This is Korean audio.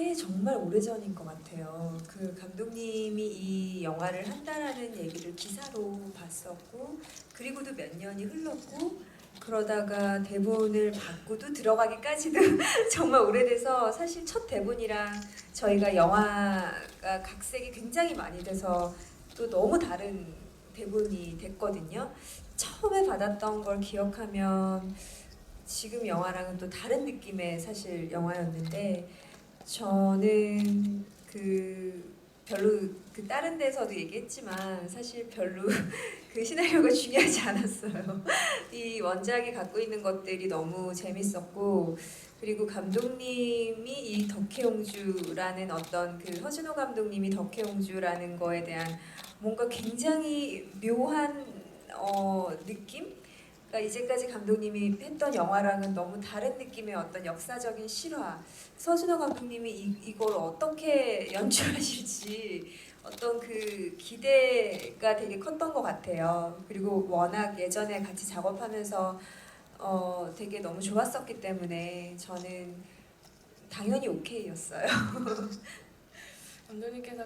꽤 정말 오래전인 것 같아요. 그 감독님이 이 영화를 한다라는 얘기를 기사로 봤었고 그리고도 몇 년이 흘렀고 그러다가 대본을 받고도 들어가기까지도 정말 오래돼서 사실 첫 대본이랑 저희가 영화가 각색이 굉장히 많이 돼서 또 너무 다른 대본이 됐거든요. 처음에 받았던 걸 기억하면 지금 영화랑은 또 다른 느낌의 사실 영화였는데 저는 그 별로 그 다른 데서도 얘기했지만 사실 별로 그 시나리오가 중요하지 않았어요. 이 원작이 갖고 있는 것들이 너무 재밌었고 그리고 감독님이 이 덕혜옹주라는 어떤 그 허진호 감독님이 덕혜옹주라는 거에 대한 뭔가 굉장히 묘한 어, 느낌? 그러니까 이제까지 감독님이 했던 영화랑은 너무 다른 느낌의 어떤 역사적인 실화. 서준호 감독님이 이, 이걸 어떻게 연출하실지 어떤 그 기대가 되게 컸던 것 같아요. 그리고 워낙 예전에 같이 작업하면서 어, 되게 너무 좋았었기 때문에 저는 당연히 오케이였어요. 감독님께서